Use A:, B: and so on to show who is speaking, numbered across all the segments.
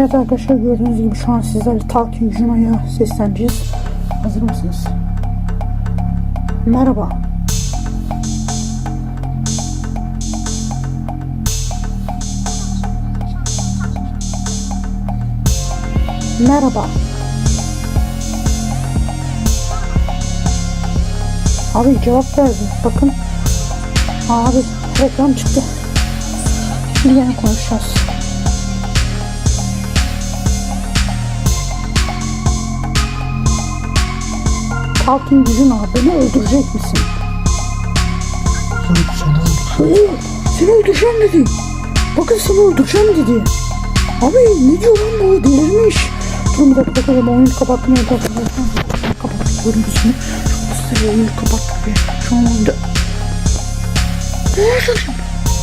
A: Evet arkadaşlar gördüğünüz gibi şu an sizlerle Talking Juna'ya sesleneceğiz. Hazır mısınız? Merhaba. Merhaba. Abi cevap verdi. Bakın. Abi reklam çıktı. Şimdi yine konuşacağız. Talking gücün abi beni öldürecek misin? Oo, seni öldüreceğim dedi. Bakın seni öldüreceğim dedi. Abi ne diyor lan bu delirmiş. Durun bir dakika bakalım oyunu kapattım da kapattık gördüğünüz gibi. Çok güzel oyunu kapattık ve şu an oyunda. Ne yaşadım?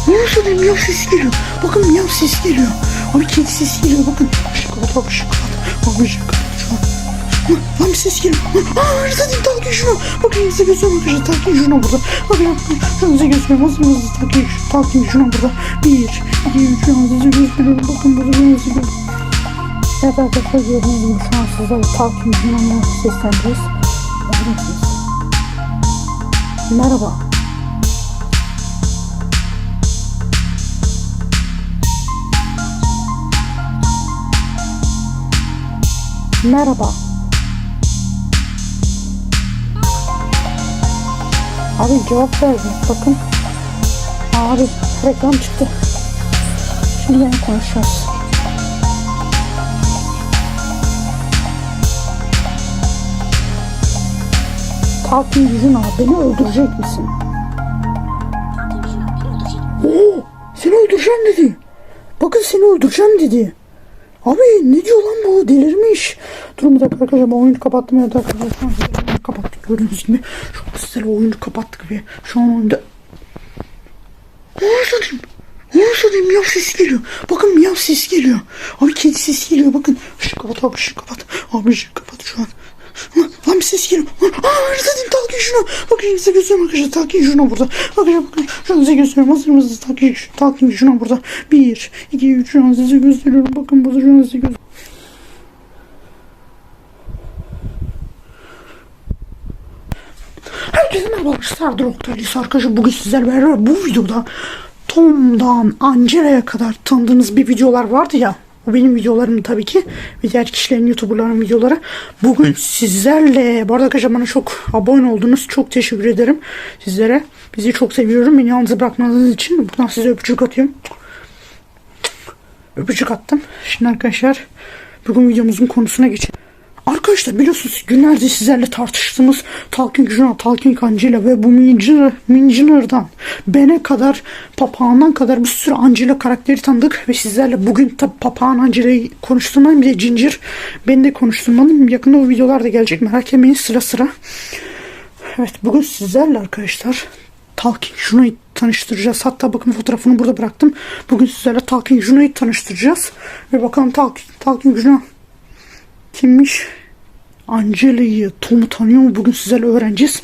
A: Ne yaşadım? Miyav sesi geliyor. Bakın miyav sesi geliyor. Abi kedi sesi geliyor bakın. Işık kapat abi ışık kapat. Abi an. Lan, bir ses geliyor. Dedim takip şunu. Bakın size göstereyim arkadaşlar takip şunu burada. Bakın şunu size göstereyim. Hazır mısınız takip takip şunu burada. Bir, iki, üç size gösteriyorum. Bakın burada ben size gösteriyorum. Evet arkadaşlar gördüğünüz gibi şu an sizlerle takip şunu mısınız? Merhaba. Merhaba. Abi cevap verdi. Bakın. Abi reklam çıktı. Şimdi yine konuşacağız. Talking yüzün abi beni öldürecek misin? Oo, seni öldüreceğim dedi. Bakın seni öldüreceğim dedi. Abi ne diyor lan bu delirmiş. Bir dakika arkadaşlar ben oyunu kapattım ya da arkadaşlar şu an oyunu kapattık gördüğünüz gibi. An sizlerle oyunu kapattık ve şu an oyunda? Ne yaşadım? Miyav sesi geliyor. Bakın miyav sesi geliyor. Abi kedi sesi geliyor. Bakın. Işık kapat abi ışık kapat. Abi ışık kapat şu an. Lan, bir ses geliyor. Aa dedim takip şunu. Bakın size göstereyim arkadaşlar. Takip şunu burada. Arkadaşlar bakın. Şu an size gösteriyorum. Hazır mısınız? Takip, takip şunu burada. Bir, iki, üç. Şu an size gösteriyorum. Bakın burada şu an size gösteriyorum. Herkese merhaba arkadaşlar. Doktor arkadaşlar bugün sizlerle beraber bu videoda Tom'dan Angela'ya kadar tanıdığınız bir videolar vardı ya. O benim videolarım tabii ki. Ve diğer kişilerin YouTuber'ların videoları. Bugün sizlerle, bu arada arkadaşlar bana çok abone oldunuz. Çok teşekkür ederim sizlere. Bizi çok seviyorum. Beni yalnız bırakmadığınız için buradan size öpücük atıyorum. Öpücük attım. Şimdi arkadaşlar bugün videomuzun konusuna geçelim. Arkadaşlar biliyorsunuz günlerce sizlerle tartıştığımız Talking Juna, Talking Angela ve bu Minjiner, Minjiner'dan Ben'e kadar Papağan'dan kadar bir sürü Angela karakteri tanıdık ve sizlerle bugün tabi Papağan Angela'yı konuşturmadım bir de Ginger beni de konuşturmadım. Yakında o videolar da gelecek merak etmeyin sıra sıra. Evet bugün sizlerle arkadaşlar Talking Juna'yı tanıştıracağız. Hatta bakın fotoğrafını burada bıraktım. Bugün sizlerle Talking Juna'yı tanıştıracağız. Ve bakalım Talking, Talking Juna kimmiş? Angela'yı, Tom'u tanıyor mu? Bugün sizlerle öğreneceğiz.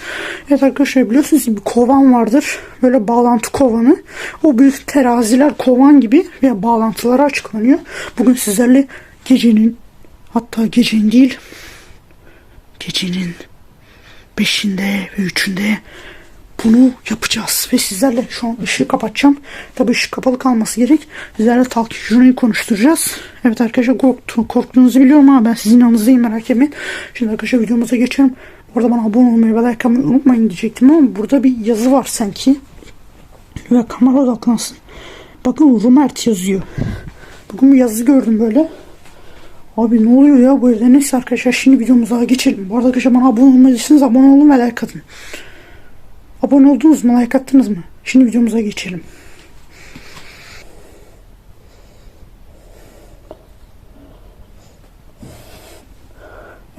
A: Evet arkadaşlar biliyorsunuz bir kovan vardır. Böyle bağlantı kovanı. O büyük teraziler kovan gibi ve bağlantıları açıklanıyor. Bugün sizlerle gecenin hatta gecenin değil gecenin beşinde ve üçünde bunu yapacağız. Ve sizlerle şu an ışığı kapatacağım. Tabii ışık kapalı kalması gerek. Sizlerle Talk Juna'yı konuşturacağız. Evet arkadaşlar korktu, korktuğunuzu biliyorum ama ben sizin yanınızdayım merak etmeyin. Şimdi arkadaşlar videomuza geçelim. Orada bana abone olmayı ve like atmayı unutmayın diyecektim ama burada bir yazı var sanki. Ve kamera odaklansın. Bakın Rumert yazıyor. Bugün bir yazı gördüm böyle. Abi ne oluyor ya evde? Neyse arkadaşlar şimdi videomuza geçelim. Bu arada arkadaşlar bana abone olmadıysanız abone olun ve like atın. Abone oldunuz mu? Like attınız mı? Şimdi videomuza geçelim.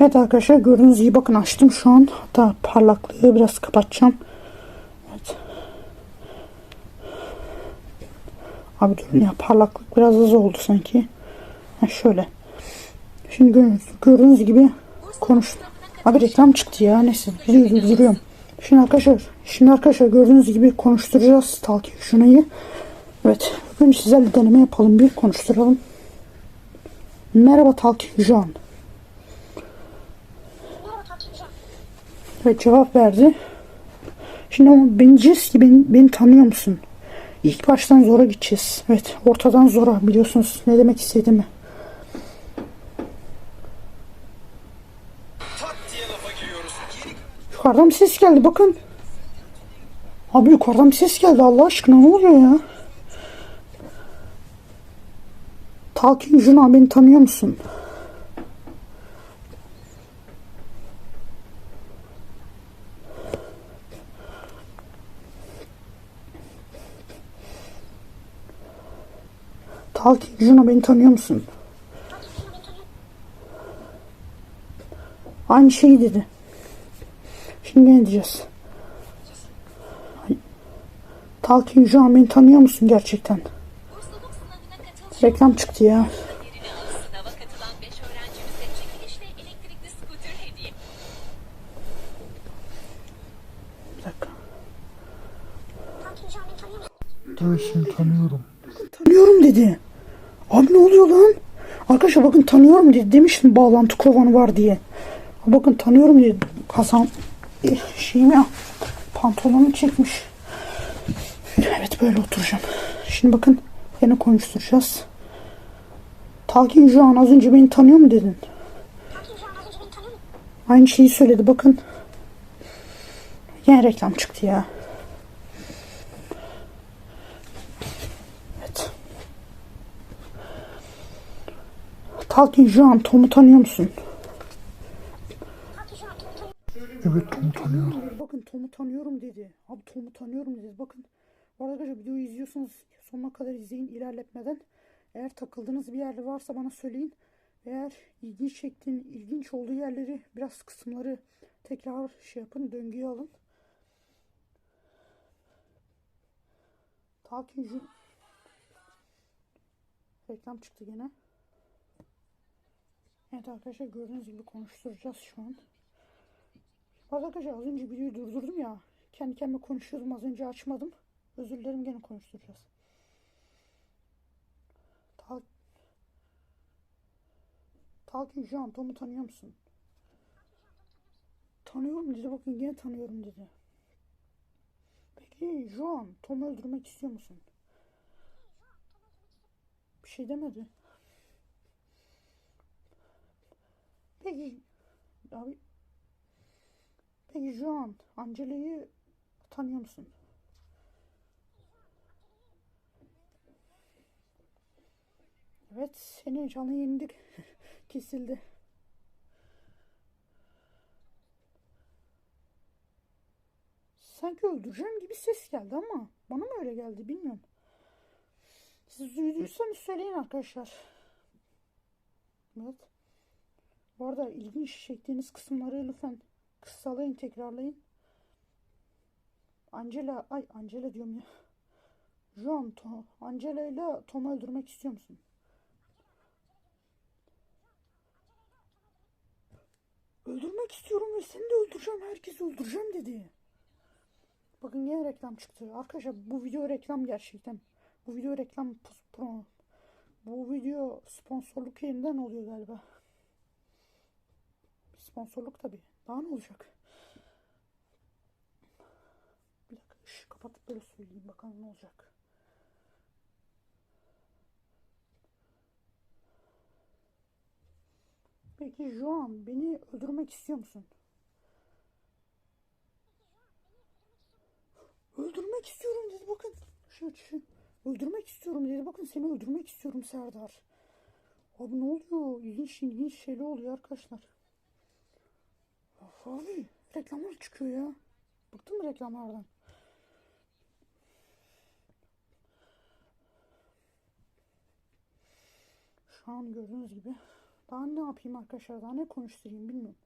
A: Evet arkadaşlar gördüğünüz gibi bakın açtım şu an. Hatta parlaklığı biraz kapatacağım. Evet. Abi durun ya parlaklık biraz az oldu sanki. Ha şöyle. Şimdi gördüğünüz, gördüğünüz gibi konuştum. Abi reklam çıktı ya neyse. Duruyorum. Şimdi arkadaşlar, şimdi arkadaşlar gördüğünüz gibi konuşturacağız Talking Juna'yı. Evet, bugün sizlerle deneme yapalım bir konuşturalım. Merhaba Talkin Juan.
B: Merhaba Talkin Can.
A: Evet cevap verdi. Şimdi ama beni diyeceğiz ki beni, beni tanıyor musun? İlk baştan zora gideceğiz. Evet ortadan zora biliyorsunuz ne demek istediğimi. Yukarıdan bir ses geldi bakın. Abi yukarıdan bir ses geldi Allah aşkına ne oluyor ya? Talkin Juna beni tanıyor musun? Talkin Juna beni tanıyor musun? Aynı şeyi dedi. Şimdi ne diyeceğiz? Talkin Juan beni tanıyor musun gerçekten? Reklam çıktı ya.
B: Yerini al. Sınava katılan 5 öğrencimize çekilişle elektrikli skuter hediye.
A: Bir dakika.
C: Evet seni tanıyorum.
A: Tanıyorum dedi. Abi ne oluyor lan? Arkadaşlar bakın tanıyorum dedi. Demiştim bağlantı kovanı var diye. Bakın tanıyorum dedi. Hasan eh, şeyimi ya, pantolonu çekmiş. Evet böyle oturacağım. Şimdi bakın yine konuşturacağız. Talkin Juan az önce beni tanıyor mu dedin? Aynı şeyi söyledi bakın. Yine reklam çıktı ya. Evet. Talkin Juan Tom'u tanıyor musun?
B: Talkin Can beni tanıyor
C: Evet Tom'u tanıyorum.
A: Bakın Tom'u tanıyorum dedi. Abi Tom'u tanıyorum dedi. Bakın. Arkadaşlar videoyu izliyorsanız sonuna kadar izleyin ilerletmeden. Eğer takıldığınız bir yer varsa bana söyleyin. Eğer ilginç çektiğin, ilginç olduğu yerleri biraz kısımları tekrar şey yapın, döngüye alın. Talking Ju... Reklam çıktı gene. Evet arkadaşlar gördüğünüz gibi konuşturacağız şu an. Arkadaşlar az önce videoyu durdurdum ya. Kendi kendime konuşuyordum az önce açmadım. Özür dilerim gene konuşturacağız. Tal Talkin Juan Tom'u tanıyor musun? Tanıyorum dedi bakın gene tanıyorum dedi. Peki Juan Tom'u öldürmek istiyor musun? Bir şey demedi. Peki abi Peki Juan, Angela'yı tanıyor musun? Evet, senin canın yenildi. Kesildi. Sanki öldüreceğim gibi ses geldi ama bana mı öyle geldi bilmiyorum. Siz duyduysanız söyleyin arkadaşlar. Evet. Bu arada ilginç çektiğiniz kısımları lütfen kısalayın tekrarlayın. Angela, ay Angela diyorum ya. John, Tom, Angela ile Tom'u öldürmek istiyor musun? Öldürmek istiyorum ve seni de öldüreceğim. Herkesi öldüreceğim dedi. Bakın yine reklam çıktı. Arkadaşlar bu video reklam gerçekten. Bu video reklam. Bu video sponsorluk yerinden oluyor galiba. Sponsorluk tabi. Daha ne olacak? Bir dakika ışığı kapatıp böyle söyleyeyim bakalım ne olacak. Peki Juan beni öldürmek istiyor musun? Öldürmek istiyorum dedi bakın. Şu şu. Öldürmek istiyorum dedi bakın seni öldürmek istiyorum Serdar. Abi ne oluyor? İlginç ilginç şeyler oluyor arkadaşlar. Abi reklamlar çıkıyor ya. Bıktın mı reklamlardan? Şu an gördüğünüz gibi. Daha ne yapayım arkadaşlar? Daha ne konuşturayım bilmiyorum.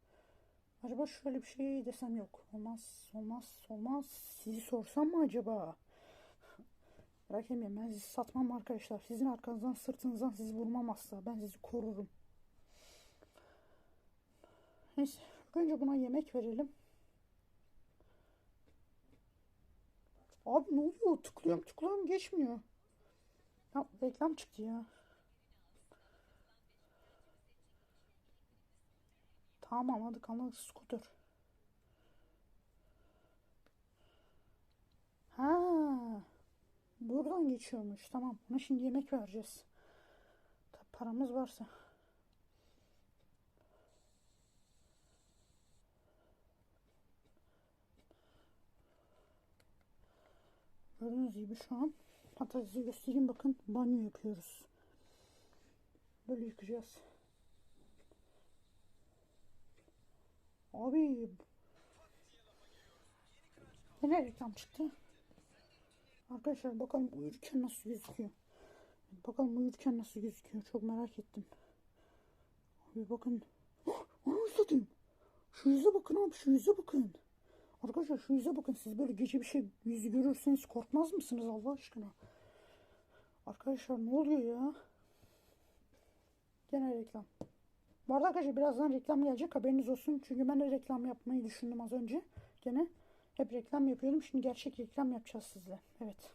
A: Acaba şöyle bir şey desem yok. Olmaz, olmaz, olmaz. Sizi sorsam mı acaba? Merak etmeyin ben sizi satmam arkadaşlar. Sizin arkanızdan sırtınızdan sizi vurmam asla. Ben sizi korurum. Neyse. Önce buna yemek verelim. Abi ne oluyor? Tıklıyorum tıklıyorum geçmiyor. Ya reklam çıktı ya. Tamam anladık anladık scooter. Ha, buradan geçiyormuş. Tamam. Ona şimdi yemek vereceğiz. Tabii paramız varsa. Gördüğünüz gibi şu an hatta size göstereyim bakın banyo yapıyoruz. Böyle yıkayacağız. Abi Yine reklam çıktı. Arkadaşlar bakalım uyurken nasıl gözüküyor. Bakalım uyurken nasıl gözüküyor. Çok merak ettim. Abi bakın. Onu satayım. Şu yüze bakın abi şu yüze bakın. Arkadaşlar şu yüze bakın. Siz böyle gece bir şey yüzü görürseniz korkmaz mısınız Allah aşkına? Arkadaşlar ne oluyor ya? Gene reklam. Bu arada arkadaşlar birazdan reklam gelecek haberiniz olsun. Çünkü ben de reklam yapmayı düşündüm az önce. Gene hep reklam yapıyordum. Şimdi gerçek reklam yapacağız sizle. Evet.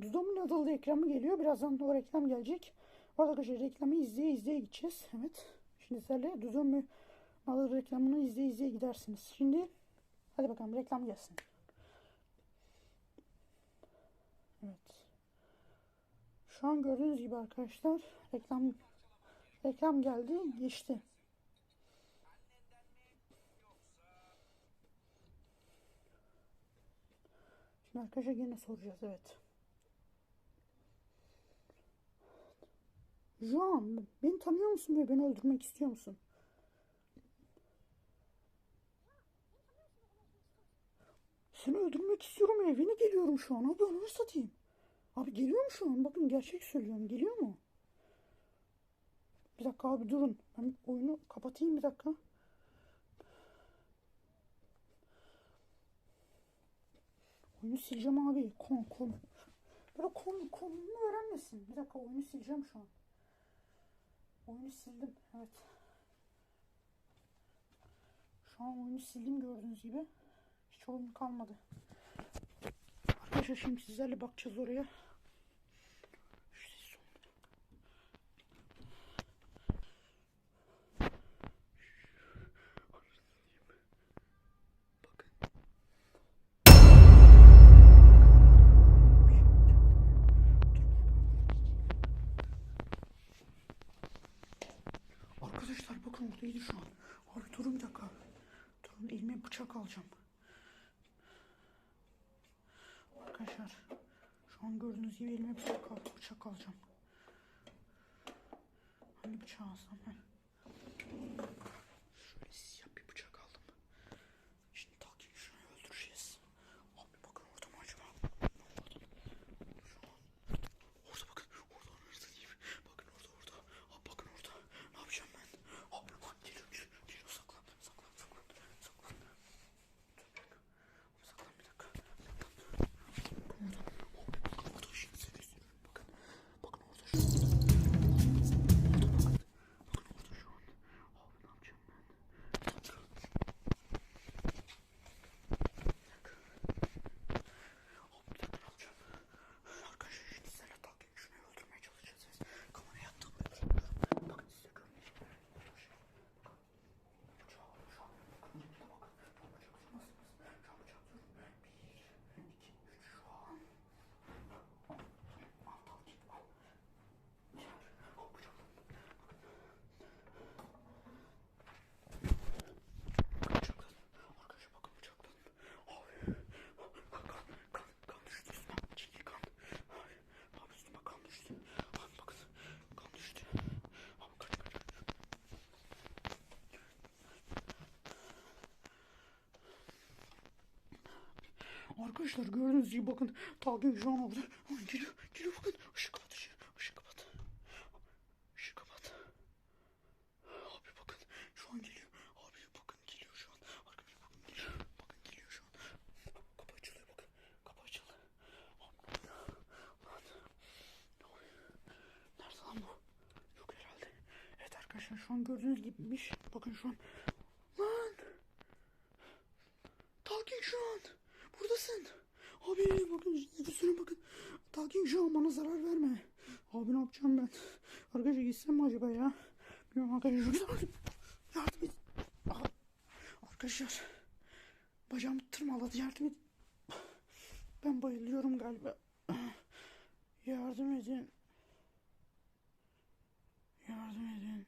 A: Dudomun adlı reklamı geliyor. Birazdan o reklam gelecek. Bu arada arkadaşlar reklamı izleye izleye gideceğiz. Evet. Şimdi sizlerle Dudomun adlı reklamını izleye izleye gidersiniz. Şimdi hadi bakalım reklam gelsin. Evet. Şu an gördüğünüz gibi arkadaşlar reklam reklam geldi geçti. Şimdi arkadaşlar yine soracağız evet. Juan beni tanıyor musun ve beni öldürmek istiyor musun? Seni öldürmek istiyorum evine geliyorum şu an abi onu satayım. Abi geliyor mu şu an? Bakın gerçek söylüyorum. Geliyor mu? Bir dakika abi durun. Ben oyunu kapatayım bir dakika. Oyunu sileceğim abi. Kon kon. Böyle kon konunu öğrenmesin. Bir dakika oyunu sileceğim şu an. Oyunu sildim. Evet. Şu an oyunu sildim gördüğünüz gibi. Hiç oyun kalmadı. Arkadaşlar şimdi sizlerle bakacağız oraya. Arkadaşlar bakın oradaydı şu an. Abi durun bir dakika. Durun elime bıçak alacağım. Arkadaşlar şu an gördüğünüz gibi elime bıçak, bıçak alacağım. Hangi bıçağı alsam ben? Şöyle siyah bir bıçak aldım. Şimdi Talkin şunu öldüreceğiz. Abi bakın orada mı acaba? Orada. Şu an. Orada bakın. Orada orada değil mi? Bakın orada orada. Abi bakın orada. Ne yapacağım ben? Abi lan geliyor geliyor. Geliyor saklan. Saklan saklan. Saklan. Dur bir dakika. Abi saklan bir dakika. Saklan. Bakın orada şimdi size gösteriyorum. Bakın. Bakın orada şu an. Orada bakın. Bakın orada şu an. Abi ne yapacağım ben? Bir dakika. Abi bir dakika ne yapacağım? Arkadaşlar şimdi sizlerle dalga şunu öldürmeye çalışacağız. Kameraya attım. Bakın size görmeyeceğim. Bakın. Bıçağı şu an. Bakın şimdi bakın. Şu an bıçağı tutmazsınız. Şu an bıçağı tutun. Bir, iki, üç şu an. Al dalga al. Gel. Al bıçağı. Bıçakladım. Arkadaşlar bakın bıçakladım. Abi. Kan, kan, kan, kan düştü üstüme. Çekil kan. Abi, abi üstüme kan düştü. Abi bakın kan düştü. Abi kaç kaç kaç. Arkadaşlar gördüğünüz gibi bakın Talgin şu an orada. Ay, geliyor, geliyor bakın. Işık kapat, ışığı, ışık kapat. Işık kapat. Abi bakın şu an geliyor. Abi bakın geliyor şu an. Arkadaşlar bakın geliyor. Bakın geliyor şu an. Kapı açılıyor bakın. Kapı açıldı. Abi? Nerede lan bu? Yok herhalde. Evet arkadaşlar şu an gördüğünüz gibiymiş. Bakın şu an. Şu an bana zarar verme. Abi ne yapacağım ben? Arkadaşlar gitsem mi acaba ya? Bilmiyorum arkadaşlar. Yardım et. Arkadaşlar. Bacağım tırmaladı. Yardım et. Ben bayılıyorum galiba. Yardım edin. Yardım edin.